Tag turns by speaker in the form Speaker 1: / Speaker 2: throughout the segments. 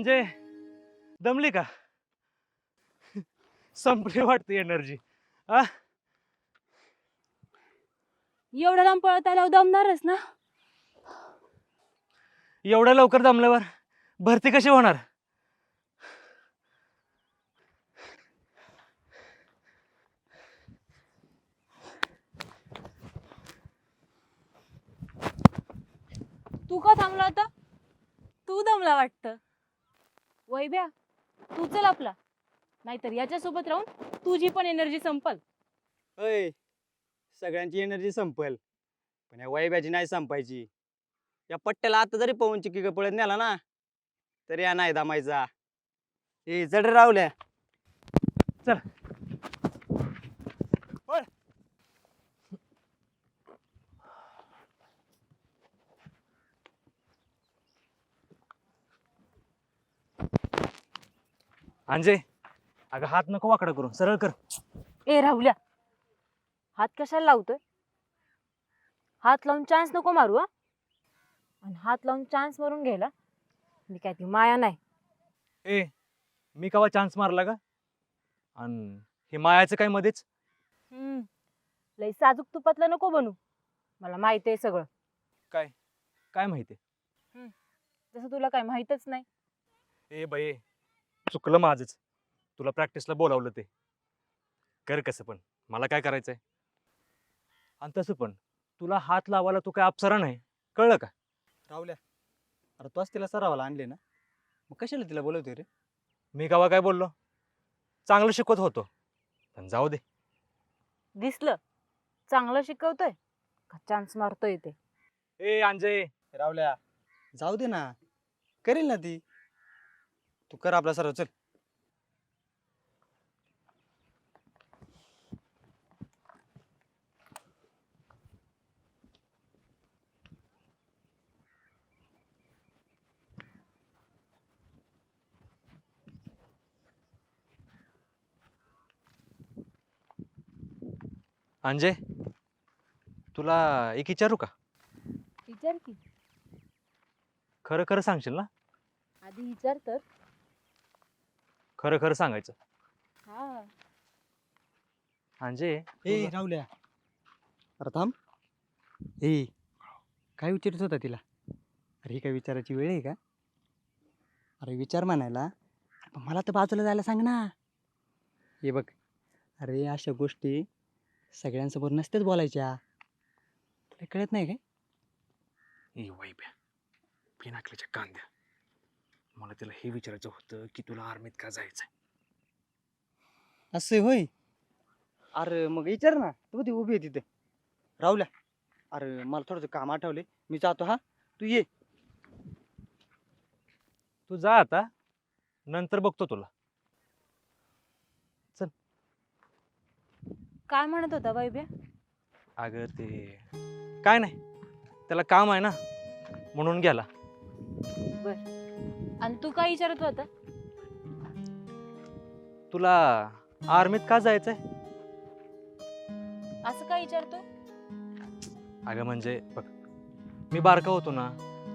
Speaker 1: अंजय दमली का? संपली वाटते एनर्जी आ?
Speaker 2: एवढं लांब पळत आल्यावर दमणारच ना?
Speaker 1: एवढ्या लवकर दमल्यावर भरती कशी होणार?
Speaker 2: तू का थांबला होता? तू दमला वाटतं. वैभ्या तू चल आपला. नाहीतर याच्यासोबत राहून तुझी पण एनर्जी संपल.
Speaker 3: अय सगळ्यांची एनर्जी संपल. पण या वैब्याची नाही संपायची. या पट्ट्याला आता जरी पवन चिकी पळत नेला ना तरी या नाही दामायचा. ए चढ रावल्या
Speaker 1: चल. अंजय अगं हात नको वाकडा करू सरळ कर.
Speaker 2: ए राहुल्या हात कशाला लावतोय? हात लावून चान्स नको मारू हा. आणि हात लावून चान्स मारून घ्यायला मी काय ती माया नाही.
Speaker 1: ए मी कवा चान्स मारला का आणि हे मायाचं काय मध्येच?
Speaker 2: हम्म. लई साजूक तुपातलं नको बनू. मला माहीत आहे सगळं.
Speaker 1: काय माहिती
Speaker 2: जसं तुला काय माहितच नाही.
Speaker 1: ए बये चुकलं माझंच. तुला प्रॅक्टिसला बोलावलं ते. कर कसं पण. मला काय करायचंय? आणि तसं पण. तुला हात लावायला तू काय अप्सरा नाही. कळलं का?
Speaker 3: रावल्या अरे तोच तिला सरावाला आणले ना. मग कशाला तिला बोलवतोय रे?
Speaker 1: मी गावा काय बोललो? चांगलं शिकवत होतो. पण जाऊ दे.
Speaker 2: दिसलं. चांगलं शिकवतोय. का चान्स मारतोय ते?
Speaker 1: ए अंजय.
Speaker 3: रावल्या जाऊ दे ना. करेल ना ती. तू कर आपला सराव चल.
Speaker 1: अंजय तुला एक विचारू का?
Speaker 2: विचार की.
Speaker 1: खरं खरं सांगशील ना?
Speaker 2: आधी विचार तर.
Speaker 1: खरं खरं सांगायचं.
Speaker 2: हा.
Speaker 1: अंजय
Speaker 3: ए
Speaker 1: तुला-
Speaker 3: अरे थांब. ए काय विचारत होता तिला? अरे ही काय विचाराची वेळ आहे का? अरे विचार म्हणायला. अरे पण मला तर बाजूला जायला सांग ना. हे बघ अरे अशा गोष्टी सगळ्यांसमोर नसतेच बोलायच्या. तुला कळत नाही काय?
Speaker 1: ए वाईब्या पिनाकल्याच्या कांद्या. मला तिला हे विचारायचं होतं की तुला आर्मीत का जायचंय?
Speaker 3: असं होय? अरे मग विचार ना. तू ती उभी आहे तिथे? राहुल्या अरे मला थोडंसं काम आठवले. मी जातो हा? तू ये.
Speaker 1: तू जा आता. नंतर बघतो तुला.
Speaker 2: काय म्हणत होता वैभ्या?
Speaker 1: अगं ते काय नाही. त्याला काम आहे ना म्हणून गेला.
Speaker 2: आणि तू काय विचारत होता?
Speaker 1: तुला आर्मीत का जायचंय?
Speaker 2: असं काय विचारतोय
Speaker 1: अगं म्हणजे बघ मी बारका होतो ना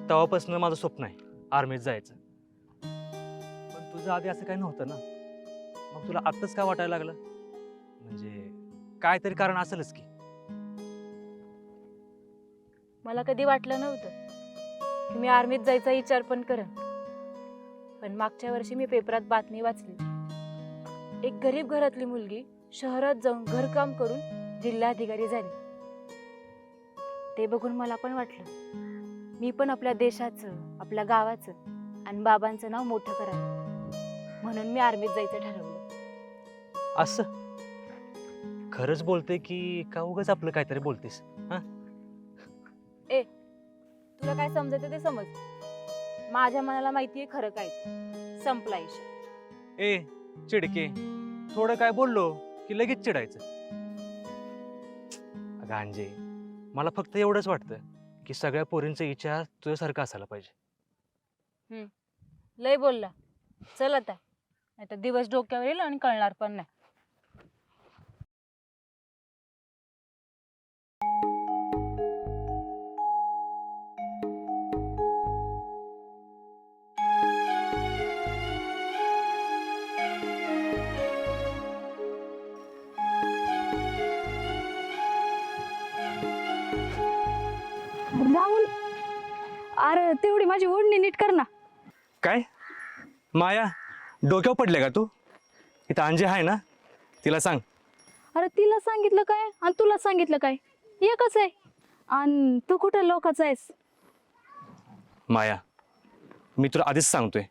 Speaker 1: तेव्हापासून माझं स्वप्न आहे आर्मीत जायचं. पण तुझं आधी असं काही नव्हतं ना. मग तुला आत्ताच काय वाटायला लागलं? म्हणजे काहीतरी कारण असेलच की.
Speaker 2: मला कधी वाटलं नव्हतं की मी आर्मीत जायचा विचार पण करन. पण मागच्या वर्षी मी पेपरात बातमी वाचली. एक गरीब घरातली मुलगी शहरात जाऊन घरकाम करून जिल्हाधिकारी झाली. ते बघून मला पण वाटलं मी पण आपल्या देशाचं आपल्या गावाचं आणि बाबांचं नाव मोठं करावं. म्हणून मी आर्मीत जायचं ठरवलं.
Speaker 1: असं? खरंच बोलते की का उगाच आपलं काहीतरी बोलतेस
Speaker 2: तुला काय समजायचं ते समज. माझ्या मनाला माहितीये खरं काय ते. संपला इशा
Speaker 1: ए चिडके थोडं काय बोललो की लगेच चिडायचं. अगं अंजे मला फक्त एवढंच वाटतं की सगळ्या पोरींचा विचार तुझ्यासारखा असायला पाहिजे.
Speaker 2: लय बोलला. चल आता. नाही तर दिवस डोक्यावर येईल आणि कळणार पण नाही.
Speaker 4: माझी ओढणी नीट कर ना.
Speaker 1: काय? माया डोक्यावर पडले का तू? इथं अंजे आहे ना? तिला सांग.
Speaker 4: अरे तिला सांगितलं काय? आणि तुला सांगितलं काय? एकच आहे. आणि तू कुठं लोकाचा आहेस?
Speaker 1: माया मी तुला आधीच सांगतोय.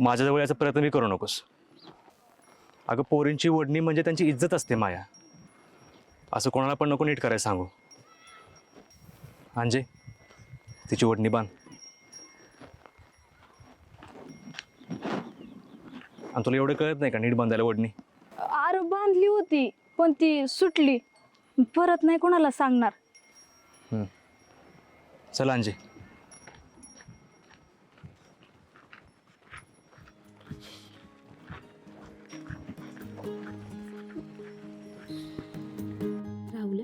Speaker 1: माझ्याजवळ याचा प्रयत्न मी करू नकोस. अगं पोरींची ओढणी म्हणजे त्यांची इज्जत असते माया. असं कोणाला पण नको नीट करायला सांगू. अंजे तिची ओढणी बांध. आणि तुला एवढं कळत नाही का नीट बांधायला ओढणी
Speaker 4: अरे बांधली होती पण ती सुटली. परत नाही कोणाला सांगणार.
Speaker 1: चला अंजे
Speaker 5: राहुल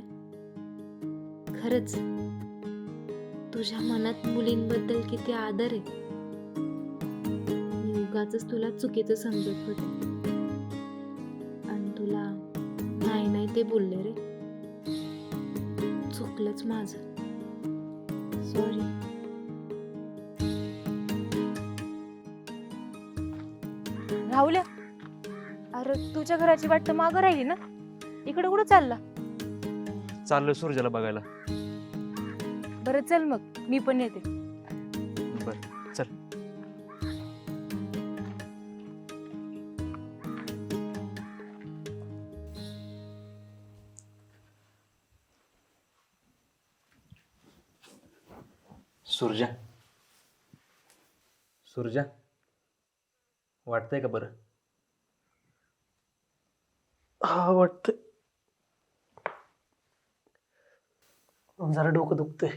Speaker 5: खरंच तुझ्या मनात मुलींबद्दल किती आदर आहे? उगाच तुला चुकीचं समजत होते. आणि तुला नाही नाही ते बोलले रे. चुकलंच माझं. सॉरी
Speaker 2: राहुल्या अरे तुझ्या घराची वाट तर मागं राहिली ना? इकडे कुठं चालला?
Speaker 1: चाललोय सूर्याला बघायला.
Speaker 2: बरं चल मग. मी पण येते.
Speaker 1: बरं चल. सुरजा. सुरजा वाटतंय का बरं?
Speaker 6: हा वाटतंय. जरा डोकं दुखतंय.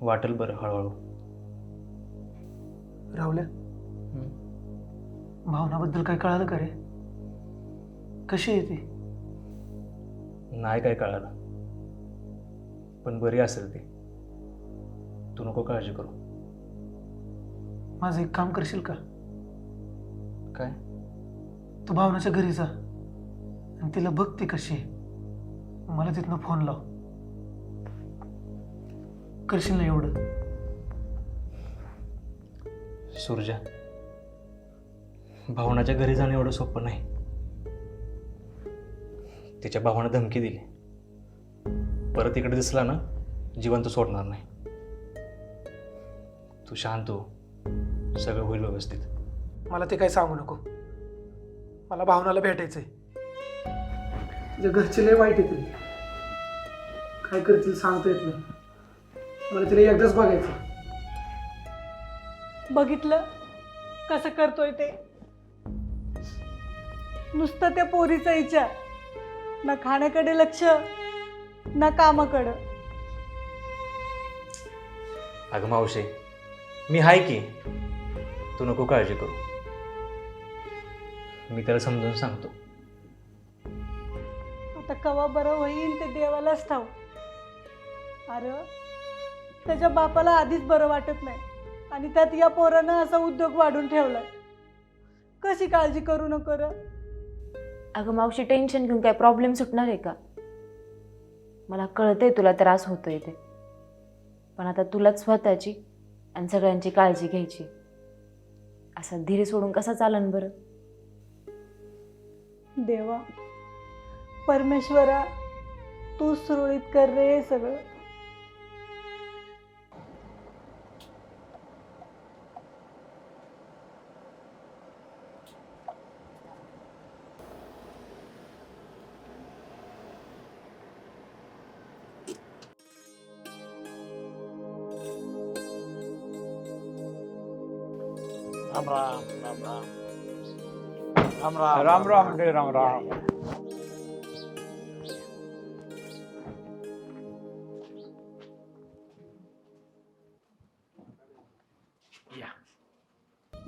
Speaker 1: वाटेल बरं हळूहळू.
Speaker 6: राहुल्या भावनाबद्दल काय कळालं का रे? कशी आहे ती?
Speaker 1: नाही काय कळालं. पण बरी असेल ती. तू नको काळजी करू.
Speaker 6: माझं एक काम करशील का?
Speaker 1: काय?
Speaker 6: तू भावनाच्या घरी जा. आणि तिला बघ ती कशी आहे. मला तिथनं फोन लाव. करशील ना एवढं?
Speaker 1: सुरजा भावनाच्या घरी जाणं एवढं सोपं नाही. तिच्या भावानं धमकी दिली. परत इकडे दिसला ना जिवंत सोडणार नाही. तू शांत हो. सगळं होईल व्यवस्थित.
Speaker 6: मला ते काय सांगू नको. मला भावनाला भेटायचंय. तुझ्या घरचे लय वाईट येतील काय करतील सांगता येत नाही. मला तिला एकदाच बघायचं.
Speaker 7: बघितलं? कसं करतोय ते? नुसतं त्या पोरीचा विचार. ना खाण्याकडे लक्ष. ना कामाकडं.
Speaker 1: अगं मावशे मी हाय की? तू नको काळजी करू. मी त्याला समजून सांगतो.
Speaker 7: आता कवा बरं होईन ते देवालाच ठाव अरे त्याच्या बापाला आधीच बरं वाटत नाही. आणि त्यात या पोरानं असा उद्योग वाढून ठेवलाय. कशी काळजी करू नको र?
Speaker 2: अगं मावशी टेन्शन घेऊन काय प्रॉब्लेम सुटणार आहे का? मला कळतंय तुला त्रास होतोय ते. पण आता तुलाच स्वतःची आणि सगळ्यांची काळजी घ्यायची. असा धीर सोडून कसा चालन बरं?
Speaker 7: देवा परमेश्वरा तू सुरळीत कर रे सगळं.
Speaker 8: राम राम. राम राम रे राम राम.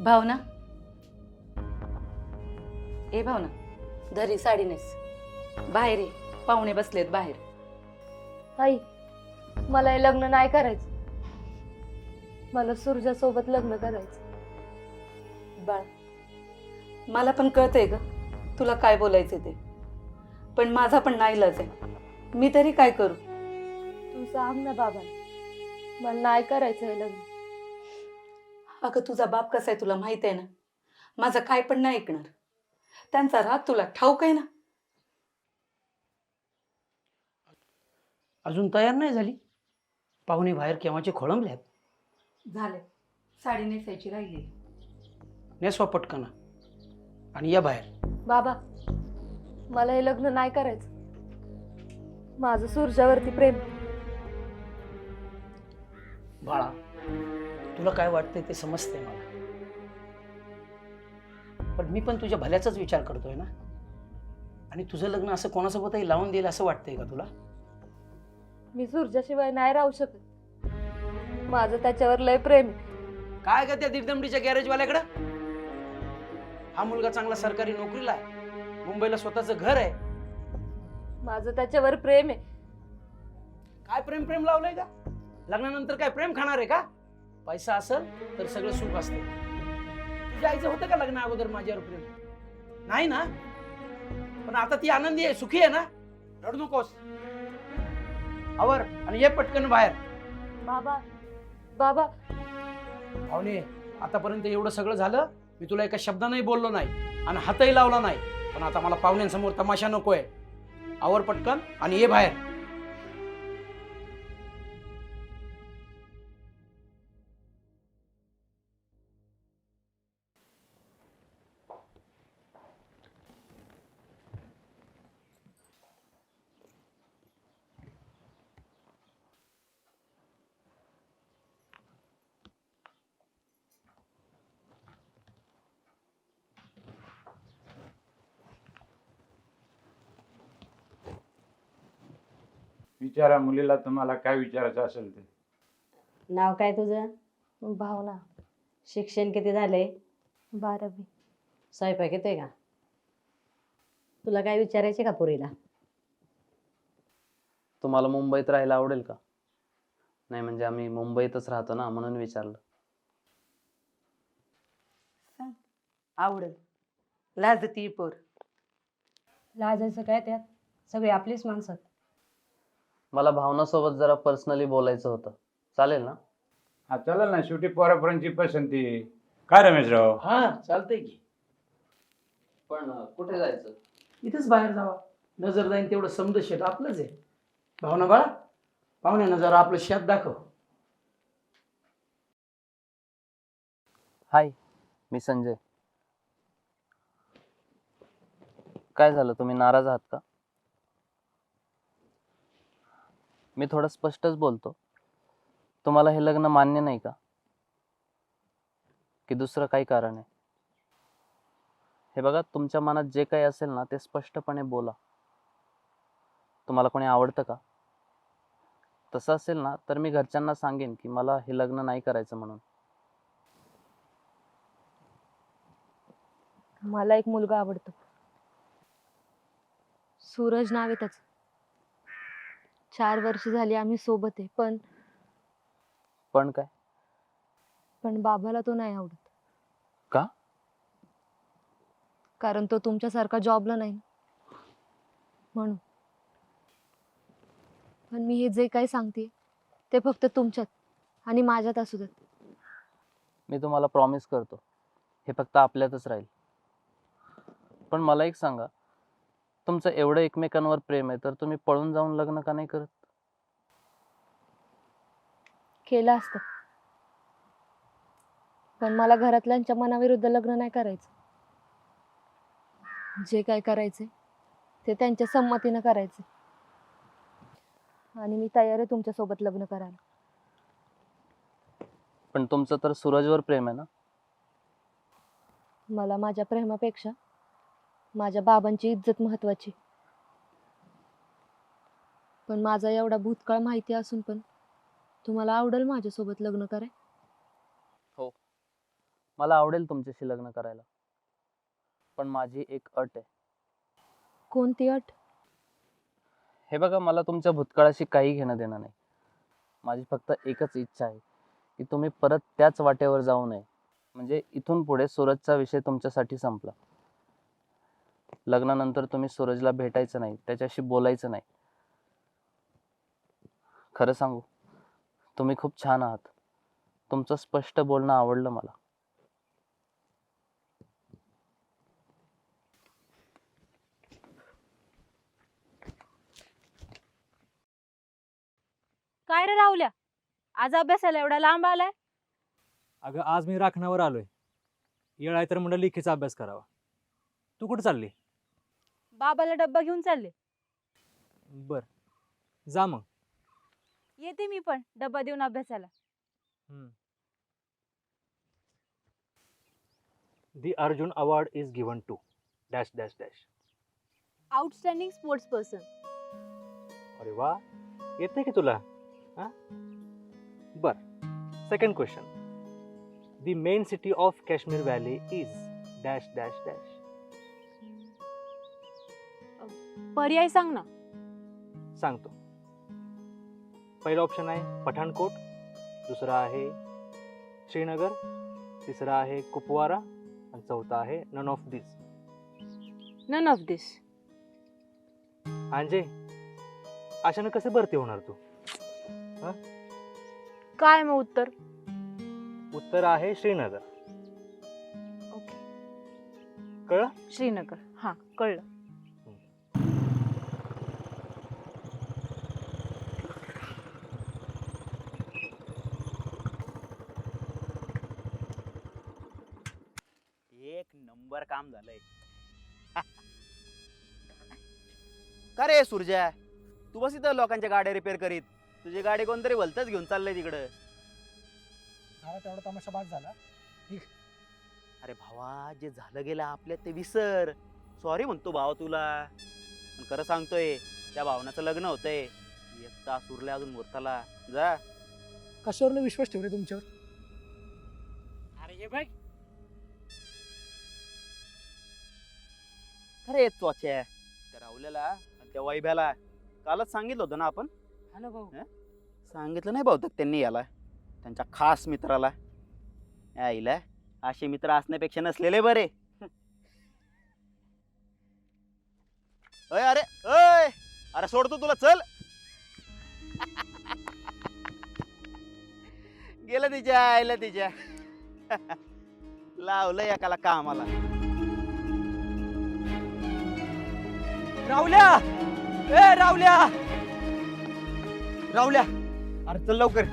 Speaker 9: भावना? ए भावना धरी साडी नेस. बाहेर ये पाहुणे बसलेत बाहेर.
Speaker 2: आई मला हे लग्न नाही करायचं. मला सुरजासोबत लग्न करायचं.
Speaker 9: बाळ मला पण कळतंय ग. तुला काय बोलायचं ते. पण माझा पण नाईलाज आहे. मी तरी काय करू?
Speaker 2: तू सांग ना बाबा.
Speaker 10: मला नाही करायचं हे लग्न.
Speaker 9: अगं तुझा बाप कसा आहे तुला माहीत आहे ना? माझं काय पण नाही ऐकणार. त्यांचा राग तुला ठाऊक आहे ना?
Speaker 11: अजून तयार नाही झाली? पाहुणे बाहेर केव्हाचे खोळंबल्यात
Speaker 9: झाले. साडी नेसायची राहिली.
Speaker 11: नेसवा पटकन. आणि या बाहेर.
Speaker 10: बाबा मला हे लग्न नाही करायचं. माझं सूर्जावरती प्रेम.
Speaker 11: बाळा तुला काय वाटतंय ते समजतंय मला. पण मी पण तुझ्या भल्याचाच विचार करतोय ना? आणि तुझं लग्न असं कोणासोबतही लावून देईल असं वाटतंय का तुला?
Speaker 10: मी सूर्जाशिवाय नाही राहू शकत. माझं त्याच्यावर लय प्रेम आहे.
Speaker 11: काय का त्या दिरदमडीच्या गॅरेजवाल्याकडं हा मुलगा चांगला सरकारी नोकरीला आहे. मुंबईला स्वतःचं घर आहे.
Speaker 10: माझं त्याच्यावर प्रेम आहे.
Speaker 11: काय प्रेम प्रेम लावलंय का? लग्नानंतर काय प्रेम खाणार आहे का? पैसा असेल तर सगळं सुख असतं. तुझ्या आईचं होतं का लग्न अगोदर माझ्यावर प्रेम? नाही ना? पण आता ती आनंदी आहे सुखी आहे ना? रडू नकोस. आवर आणि ये पटकन बाहेर.
Speaker 10: बाबा बाबा.
Speaker 11: भावने आतापर्यंत एवढं सगळं झालं? मी तुला एका शब्दानंही बोललो नाही आणि हातही लावला नाही. पण आता मला पाहुण्यांसमोर तमाशा नको आहे आवर पटकन आणि ये बाहेर.
Speaker 8: विचारा मुलीला तुम्हाला काय विचारायचं असेल ते.
Speaker 12: नाव काय तुझं?
Speaker 10: भावना.
Speaker 12: शिक्षण किती झाले
Speaker 10: बारावी.
Speaker 12: स्वयंपाक येतोय का? तुला काय विचारायचे का पुरीला?
Speaker 13: तुम्हाला मुंबईत राहायला आवडेल का? नाही म्हणजे आम्ही मुंबईतच राहतो ना म्हणून विचारलं.
Speaker 9: आवडल. लाजती पोर.
Speaker 12: लाजायचं काय त्यात? सगळे आपलीच माणसं
Speaker 13: मला भावनासोबत जरा पर्सनली बोलायचं होतं. चालेल ना?
Speaker 8: हा चालेल ना. शेवटी पोरापर्यंतची पसंती. काय रमेशराव?
Speaker 11: हा चालतंय की.
Speaker 13: पण कुठे जायचं?
Speaker 11: इथेच बाहेर जावा. नजर जाईन तेवढं समज शेत आपलंच आहे. भावना बाळा पाहुण्यांना जरा आपलं शेत दाखव.
Speaker 13: हाय मी संजय. काय झालं? तुम्ही नाराज आहात का? मी थोडं स्पष्टच बोलतो. तुम्हाला हे लग्न मान्य नाही का? की दुसरं काही कारण आहे? हे बघा तुमच्या मनात जे काही असेल ना ते स्पष्टपणे बोला. तुम्हाला कोणी आवडतं का? तसं असेल ना तर मी घरच्यांना सांगेन की मला हे लग्न नाही करायचं म्हणून.
Speaker 10: मला एक मुलगा आवडतो. सूरज नाव आहे त्याचं. चार वर्ष झाली आम्ही सोबत आहे पण
Speaker 13: पण काय?
Speaker 10: पण बाबाला तो नाही आवडत.
Speaker 13: का?
Speaker 10: कारण तो तुमच्यासारखा जॉबला नाही. म्हणून. पण मी हे जे काही सांगते ते फक्त तुमच्यात आणि माझ्यात असू देत.
Speaker 13: मी तुम्हाला प्रॉमिस करतो हे फक्त आपल्यातच राहील. पण मला एक सांगा तुमचं एवढं एकमेकांवर प्रेम आहे तर तुम्ही पळून जाऊन लग्न का नाही करत?
Speaker 10: केलं असतं. पण मला घरातल्यांच्या मनाविरुद्ध लग्न नाही करायचं. जे काय करायचे ते त्यांच्या संमतीनं करायचे आणि मी तयार आहे तुमच्यासोबत लग्न करायला.
Speaker 13: पण तुमचं तर सूरजवर प्रेम आहे ना?
Speaker 10: मला माझ्या प्रेमापेक्षा माझ्या बाबांची इज्जत महत्वाची. पण माझा एवढा भूतकाळ माहिती असून पण तुम्हाला आवडेल माझ्यासोबत लग्न कराय?
Speaker 13: मला आवडेल तुमच्याशी लग्न करायला. पण माझी एक अट आहे.
Speaker 10: कोणती अट?
Speaker 13: हे बघा मला तुमच्या भूतकाळाशी काही घेणं देणं नाही. माझी फक्त एकच इच्छा आहे की तुम्ही परत त्याच वाटेवर जाऊ नये. म्हणजे इथून पुढे सूरजचा विषय तुमच्यासाठी संपला. लग्नानंतर तुम्ही सूरजला भेटायचं नाही त्याच्याशी बोलायचं नाही. खरं सांगू तुम्ही खूप छान आहात. तुमचं स्पष्ट बोलणं आवडलं मला.
Speaker 2: काय रे राहुल्या? आज अभ्यासाला एवढा लांब आलाय?
Speaker 1: अगं आज मी राखणावर आलोय. येळ आहे तर म्हणलं लिखीचा अभ्यास करावा. तू कुठं चालली?
Speaker 2: बाबाला डब्बा घेऊन चालले.
Speaker 1: बर. जा मग.
Speaker 2: येते मी पण डब्बा देऊन अभ्यासाला.
Speaker 1: The Arjun award is given to dash dash dash
Speaker 2: outstanding sports person
Speaker 1: अरे वा. येते की तुला? हा? बर. Second question the main city of Kashmir valley is dash dash dash
Speaker 2: पर्याय सांग ना.
Speaker 1: सांगतो. पहिला ऑप्शन आहे पठाणकोट दुसरा आहे श्रीनगर तिसरा आहे कुपवारा आणि चौथा आहे none of this
Speaker 2: none of this
Speaker 1: अंजे अशानं कसे भरती होणार तू?
Speaker 2: काय मग उत्तर?
Speaker 1: उत्तर आहे श्रीनगर.
Speaker 2: ओके
Speaker 1: कळलं?
Speaker 2: श्रीनगर. हा कळलं.
Speaker 3: एक नंबर काम झालंय. का रे सुरजा? तू बस इथं लोकांच्या गाड्या रिपेअर करीत. तुझी गाडी कोणतरी भलतच घेऊन चाललंय तिकडं.
Speaker 6: झाला तेवढा तमाशा बाद झाला.
Speaker 3: अरे भावा जे झालं गेलं आपल्यात ते विसर. सॉरी म्हणतो भावा तुला. पण खरं सांगतोय त्या भावनाचं लग्न होतंय. एक तास उरले अजून मुहूर्ताला जा.
Speaker 6: कशावर विश्वास ठेवले तुमच्यावर?
Speaker 11: अरे हे बघ
Speaker 3: खरे चोच्या. त्या राहुल्याला आणि त्या वैभ्याला. कालच सांगितलं होतं ना आपण?
Speaker 11: हा ना भाऊ
Speaker 3: सांगितलं नाही बहुतेक त्यांनी याला. त्यांच्या खास मित्राला. यायला असे मित्र असण्यापेक्षा नसलेले बरे. अय अरे अय अरे सोडतो तुला चल. गेलं तिच्या आयला तिच्या. लावलं एकाला कामाला.
Speaker 11: राहुल्या ए राहुल्या
Speaker 3: राहुल्या अरे चल लवकर.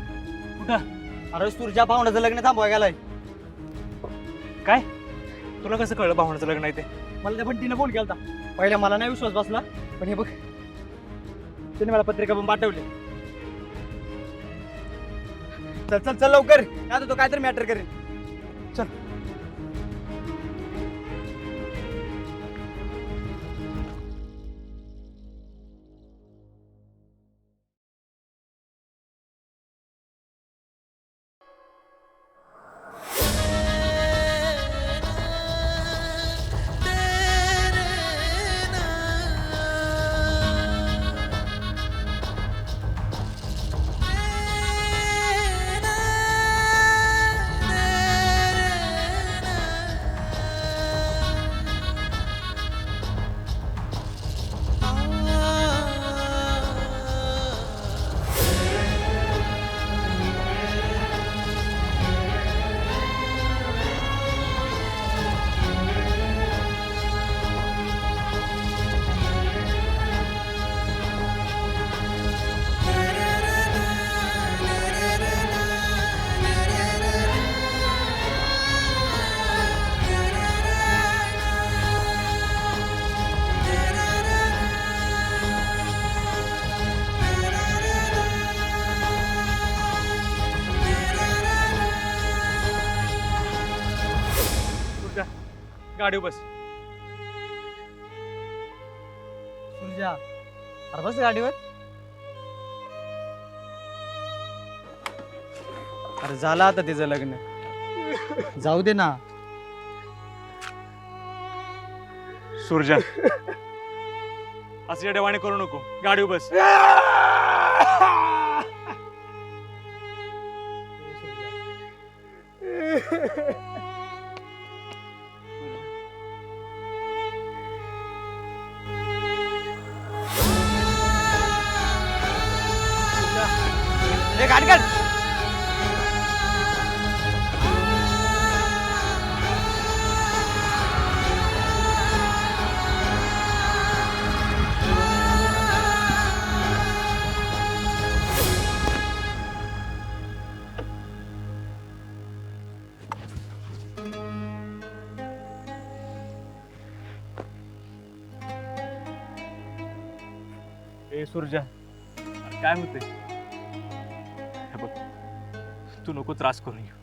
Speaker 3: कुठं? अरे सुरच्या पाहुण्याचं लग्न थांबवा गेलाय.
Speaker 1: काय? तुला कसं कळलं भावनाचं लग्न आहे ते?
Speaker 3: मला त्या बंटीनं फोन केला पहिला मला नाही विश्वास बसला पण हे बघ त्याने मला पत्रिका पण पाठवली. चल चल चल लवकर. आता तो काहीतरी मॅटर करेल. चल.
Speaker 1: गाडी बस.
Speaker 3: सुरजा अरे बस गाडीवर. अरे झालं आता तिचं लग्न. जाऊ दे ना.
Speaker 1: सुरजा असं येडेवाणी करू नको. गाडी बस. सुरजा काय होते हे बघ तू नको त्रास करून घेऊ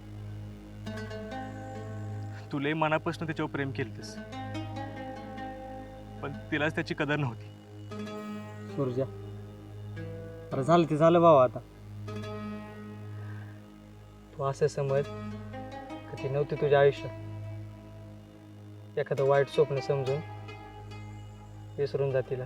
Speaker 1: तू लय मनापासून त्याच्यावर प्रेम केलतेस. पण तिलाच त्याची कदर नव्हती.
Speaker 6: सुरजा अरे झालं ते झालं भावा आता. तू असं समज का ती नव्हती तुझ्या आयुष्यात. एखादं वाईट स्वप्न समजून विसरून जा तिला.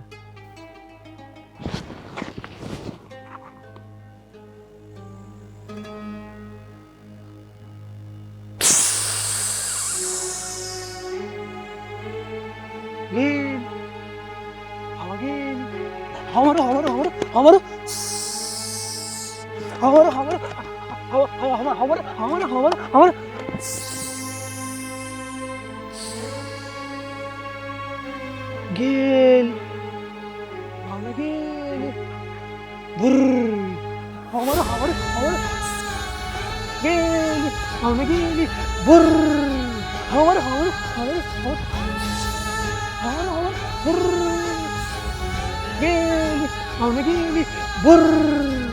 Speaker 14: Almedi mi? Vur.